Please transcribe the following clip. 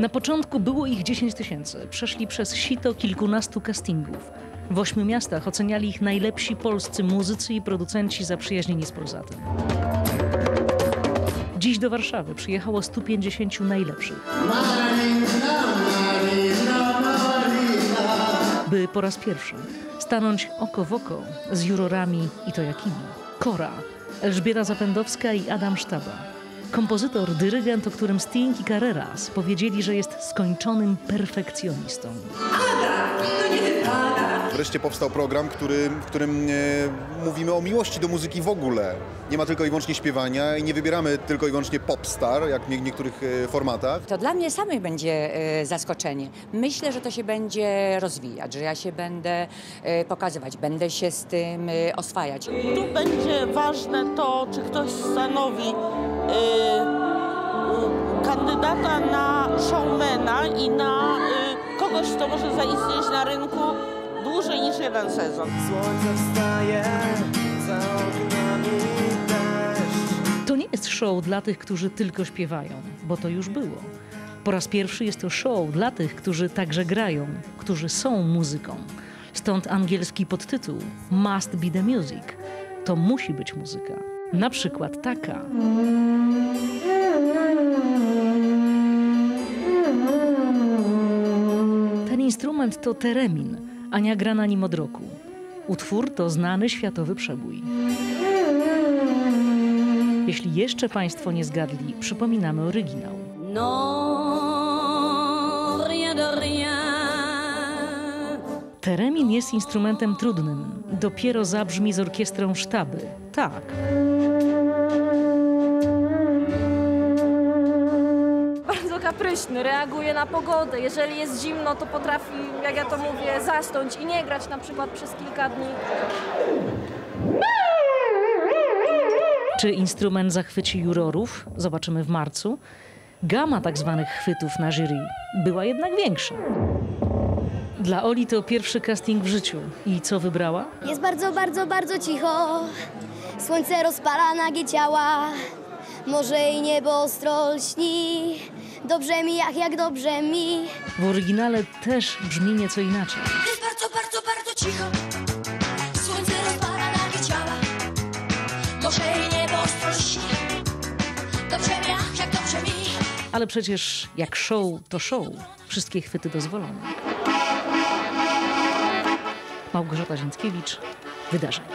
Na początku było ich 10 tysięcy. Przeszli przez sito kilkunastu castingów. W ośmiu miastach oceniali ich najlepsi polscy muzycy i producenci zaprzyjaźnieni z Polsatem. Dziś do Warszawy przyjechało 150 najlepszych. By po raz pierwszy stanąć oko w oko z jurorami i to jakimi. Kora, Elżbieta Zapędowska i Adam Sztaba. Kompozytor, dyrygent, o którym Sting i Carreras powiedzieli, że jest skończonym perfekcjonistą. Wreszcie powstał program, który, w którym e, mówimy o miłości do muzyki w ogóle. Nie ma tylko i wyłącznie śpiewania i nie wybieramy tylko i wyłącznie popstar, jak w nie- niektórych e, formatach. To dla mnie samej będzie e, zaskoczenie. Myślę, że to się będzie rozwijać, że ja się będę e, pokazywać, będę się z tym e, oswajać. Tu będzie ważne to, czy ktoś stanowi y, kandydata na showmana i na kogoś, kto może zaistnieć na rynku dłużej niż jeden sezon. Słońce wstaje, za oknami deszcz. To nie jest show dla tych, którzy tylko śpiewają, bo to już było. Po raz pierwszy jest to show dla tych, którzy także grają, którzy są muzyką. Stąd angielski podtytuł Must be the music. To musi być muzyka. Na przykład taka. Instrument to teremin. Ania gra na nim od roku. Utwór to znany światowy przebój. Jeśli jeszcze Państwo nie zgadli, przypominamy oryginał. Non, rien de rien. Teremin jest instrumentem trudnym. Dopiero zabrzmi z orkiestrą sztaby. Tak. Kapryśny, reaguje na pogodę. Jeżeli jest zimno, to potrafi, jak ja to mówię, zasnąć i nie grać na przykład przez kilka dni. Czy instrument zachwyci jurorów? Zobaczymy w marcu. Gama tak zwanych chwytów na jury była jednak większa. Dla Oli to pierwszy casting w życiu. I co wybrała? Jest bardzo, bardzo, bardzo cicho. Słońce rozpala nagie ciała. Może i niebo ostro lśni. Dobrze mi, jak, jak dobrze mi. W oryginale też brzmi nieco inaczej. Jest bardzo, bardzo, bardzo cicho. Słońce rozpala nagie ciała. Może i niebo ostro lśni. Dobrze mi, ach, jak dobrze mi. Ale przecież jak show to show. Wszystkie chwyty dozwolone. Małgorzata Zięckiewicz, Wydarzenia.